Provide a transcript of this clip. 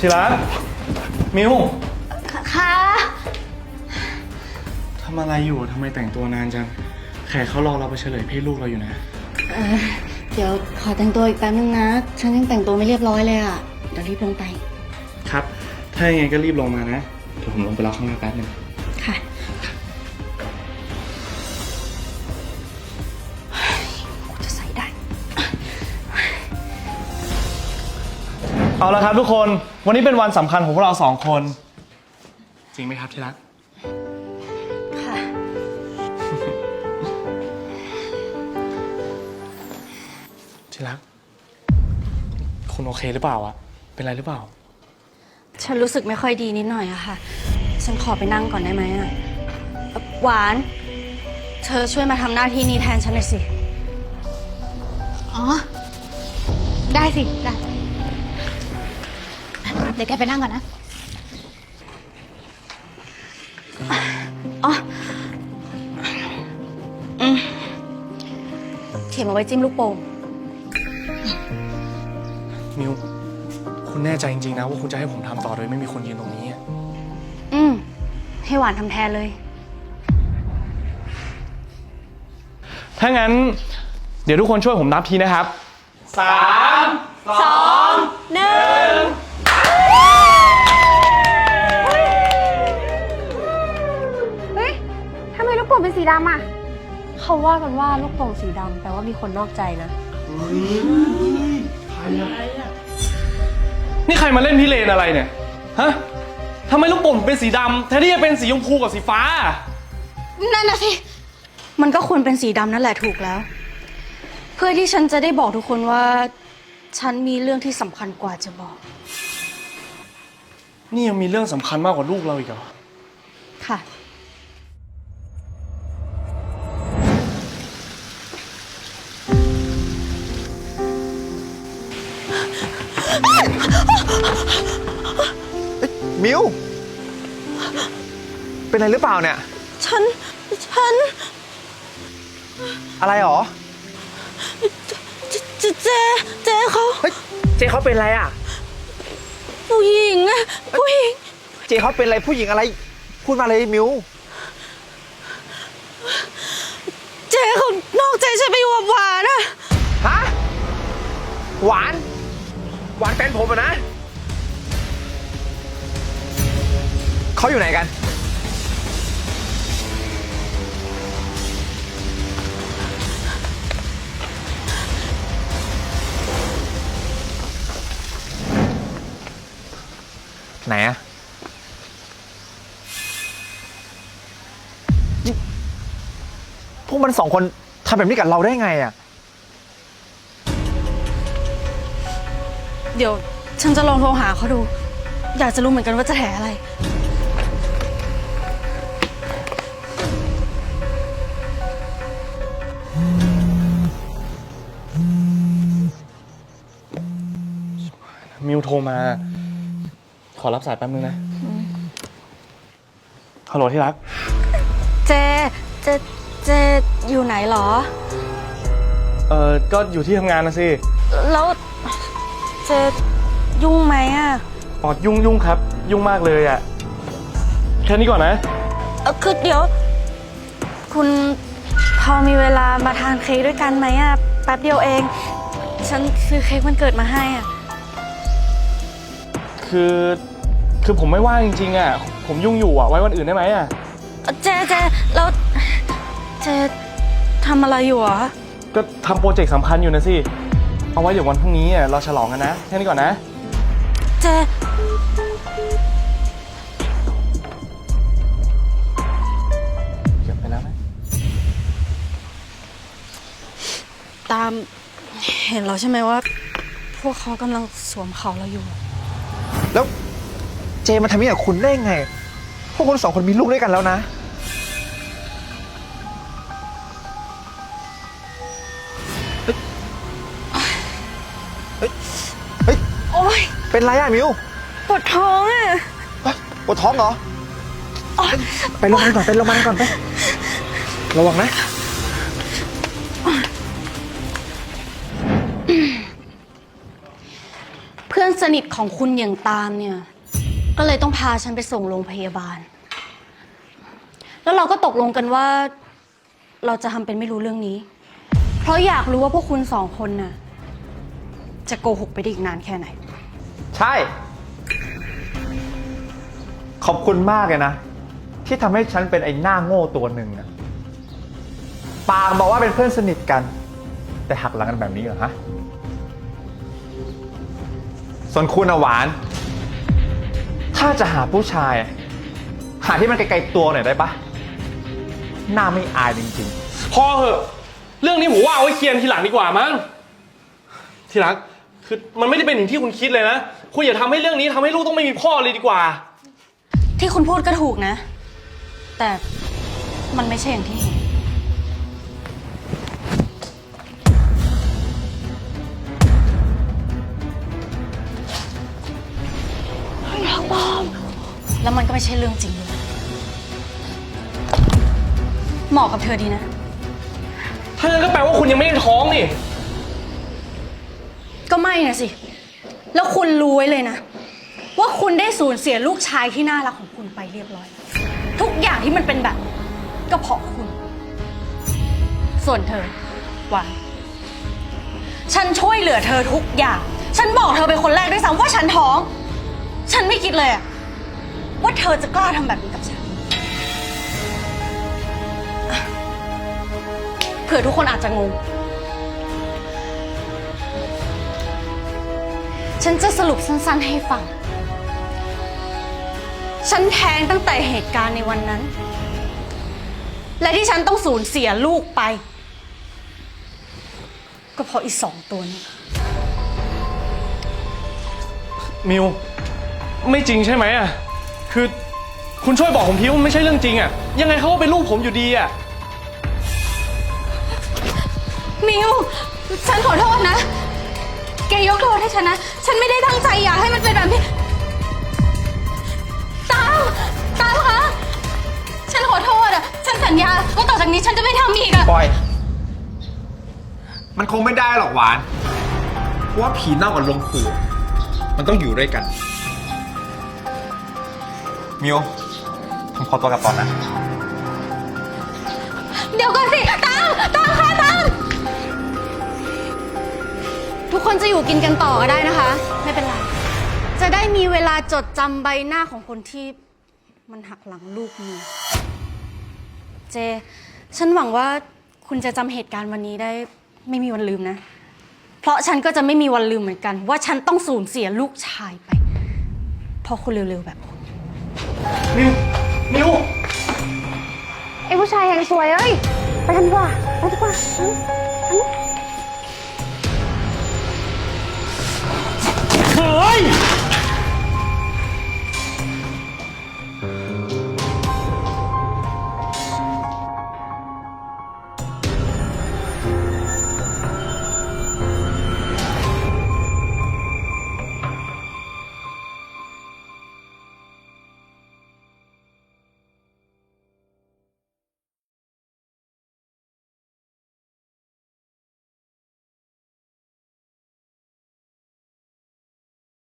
ทีรักมิวค่ะทำอะไรอยู่ทำไมแต่งตัวนานจัง แขกเขารอเราไปเฉลยเพศลูกเราอยู่นะ เออเดี๋ยวขอแต่งตัวอีกแป๊บนึงนะ ฉันยังแต่งตัวไม่เรียบร้อยเลยอะ เดี๋ยวรีบลงไป ครับ ถ้าอย่างไงก็รีบลงมานะ เดี๋ยวผมลงไปรอข้างล่างแป๊บนึงค่ะ เอาละครับทุกคน วันนี้เป็นวันสำคัญของพวกเราสองคน จริงไหมครับที่รัก ค่ะ ที่รัก คุณโอเคหรือเปล่าอะเป็นไรหรือเปล่า ฉันรู้สึกไม่ค่อยดีนิดหน่อยอะค่ะ ฉันขอไปนั่งก่อนได้ไหมอะเอ่อหวาน เธอช่วยมาทำหน้าที่นี้แทนฉันหน่อยสิ อ๋อ ได้สิ ได้เดี๋ยวแกไปนั่งก่อนนะ อ๋ออืมเข็มเอาไว้จิ้มลูกโป่ง มิว คุณแน่ใจจริงๆนะว่าคุณจะให้ผมทำต่อโดยไม่มีคนยืนตรงนี้อะอืม ให้หวานทำแทนเลย ถ้างั้น เดี๋ยวทุกคนช่วยผมนับทีนะครับ สามสอง สีดำอะ เขาว่ากันว่าลูกโป่งสีดำแปลว่ามีคนนอกใจนะ นี่ใครมาเล่นพิเรนอะไรเนี่ย ฮะทำไมลูกโป่งเป็นสีดำแทนที่จะเป็นสีชมพูกับสีฟ้า นั่นน่ะสิ มันก็ควรเป็นสีดำนั่นแหละถูกแล้ว เพื่อที่ฉันจะได้บอกทุกคนว่า ฉันมีเรื่องที่สำคัญกว่าจะบอก นี่ยังมีเรื่องสำคัญมากกว่าลูกเราอีกเหรอ ค่ะ มิว เป็นอะไรหรือเปล่าเนี่ย ฉัน ฉัน อะไรหรอ เจเจเจเจเขาเฮ้ย เจเขาเป็นอะไรอะ ผู้หญิงอะผู้หญิง เจเขาเป็นอะไรผู้หญิงอะไร พูดมาเลยมิว เจเขานอกใจฉันไปอยู่กับหวานอะฮะ หวาน หวานแฟนผมอะนะ เขาอยู่ไหนกัน ไหนอะพวกมันสองคนทำแบบนี้กับเราได้ไงอะ เดี๋ยวฉันจะลองโทรหาเขาดู อยากจะรู้เหมือนกันว่าจะแถอะไร มิวโทรมา ขอรับสายแป๊บนึงนะ ฮัลโหลที่รัก เจ เจ เจอยู่ไหนหรอ เออก็อยู่ที่ทำงานนะสิ แล้ว เจยุ่งไหมอะอ๋อยุ่งยุ่งครับ ยุ่งมากเลยอะแค่นี้ก่อนนะ เอ่อคือเดี๋ยว คุณพอมีเวลามาทานเค้กด้วยกันไหมอะแป๊บเดียวเอง ฉันซื้อเค้กวันเกิดมาให้อะคือคือผมไม่ว่างจริงๆอะผมยุ่งอยู่อะไว้วันอื่นได้ไหมอะเอ่อเจเจแล้วเจทำอะไรอยู่อะก็ทำโปรเจกต์สำคัญอยู่นะสิ เอาไว้เดี๋ยววันพรุ่งนี้อะเราฉลองกันนะแค่นี้ก่อนนะ เจ เก็บไปแล้วนะตามเห็นแล้วใช่ไหมว่า พวกเขากำลังสวมเขาเราอยู่ แล้วเจมาทำอย่างนี้กับคุณได้ไง พวกคุณสองคนมีลูกด้วยกันแล้วนะ เฮ้ย เฮ้ย โอ๊ยเป็นไรอะมิวปวดท้องอะฮะปวดท้องเหรอไปโรงพยาบาลก่อนไปโรงพยาบาลก่อนไประวังนะเพื่พื่อนสนิทของคุณอย่างตามเนี่ย ก็เลยต้องพาฉันไปส่งโรงพยาบาล แล้วเราก็ตกลงกันว่า เราจะทำเป็นไม่รู้เรื่องนี้ เพราะอยากรู้ว่าพวกคุณสองคนน่ะ จะโกหกไปได้อีกนานแค่ไหน ใช่ ขอบคุณมากเลยนะ ที่ทำให้ฉันเป็นไอ้หน้าโง่ตัวหนึ่งอะปากบอกว่าเป็นเพื่อนสนิทกัน แต่หักหลังกันแบบนี้เหรอฮะ ส่วนคุณอะหวาน ถ้าจะหาผู้ชาย หาที่มันไกลๆตัวหน่อยได้ปะหน้าไม่อายจริงพอเหอะ เรื่องนี้ผมว่าเอาไว้เคลียร์ทีหลังดีกว่ามั้ง ทีหลัง คือมันไม่ได้เป็นอย่างที่คุณคิดเลยนะ คุณอย่าทำให้เรื่องนี้ทำให้ลูกต้องไม่มีพ่อเลยดีกว่า ที่คุณพูดก็ถูกนะ แต่มันไม่ใช่อย่างที่เห็นแล้วมันก็ไม่ใช่เรื่องจริงด้วยเหมาะกับเธอดีนะ ถ้างั้นก็แปลว่าคุณยังไม่ได้ท้องนี่ ก็ไม่นะสิ แล้วคุณรู้ไว้เลยนะ ว่าคุณได้สูญเสียลูกชายที่น่ารักของคุณไปเรียบร้อยแล้วทุกอย่างที่มันเป็นแบบนี้ก็เพราะคุณ ส่วนเธอหวานฉันช่วยเหลือเธอทุกอย่าง ฉันบอกเธอเป็นคนแรกด้วยซ้ำว่าฉันท้อง ฉันไม่คิดเลยอะว่าเธอจะกล้าทำแบบนี้กับฉันเผื่อทุกคนอาจจะงง ฉันจะสรุปสั้นๆให้ฟัง ฉันแท้งตั้งแต่เหตุการณ์ในวันนั้น และที่ฉันต้องสูญเสียลูกไป ก็เพราะอีสองตัวนี้ มิว ไม่จริงใช่ไหมอะ คือคุณช่วยบอกผมทีว่ามันไม่ใช่เรื่องจริงอะ ยังไงเขาก็เป็นลูกผมอยู่ดีอะ มิว ฉันขอโทษนะ แกยกโทษให้ฉันนะ ฉันไม่ได้ตั้งใจอยากให้มันเป็นแบบนี้ ตาม ตามคะ ฉันขอโทษอะฉันสัญญาว่าต่อจากนี้ฉันจะไม่ทำอีกอะๆปล่อย มันคงไม่ได้หรอกหวาน เพราะว่าผีเน่ากับลงปู่มันต้องอยู่ด้วยกัน มิวผมขอตัวกลับก่อนนะ เดี๋ยวก่อนสิ คนจะอยู่กินกันต่อก็ได้นะคะ ไม่เป็นไร จะได้มีเวลาจดจำใบหน้าของคนที่มันหักหลังลูกมีเจ ฉันหวังว่าคุณจะจำเหตุการณ์วันนี้ได้ไม่มีวันลืมนะ เพราะฉันก็จะไม่มีวันลืมเหมือนกัน ว่าฉันต้องสูญเสียลูกชายไป เพราะคนเร็วๆแบบคุณมิว มิว ไอ้ผู้ชายแห่งสวยเอ้ย ไปกันดีกว่า ไปดีกว่าอืม Run!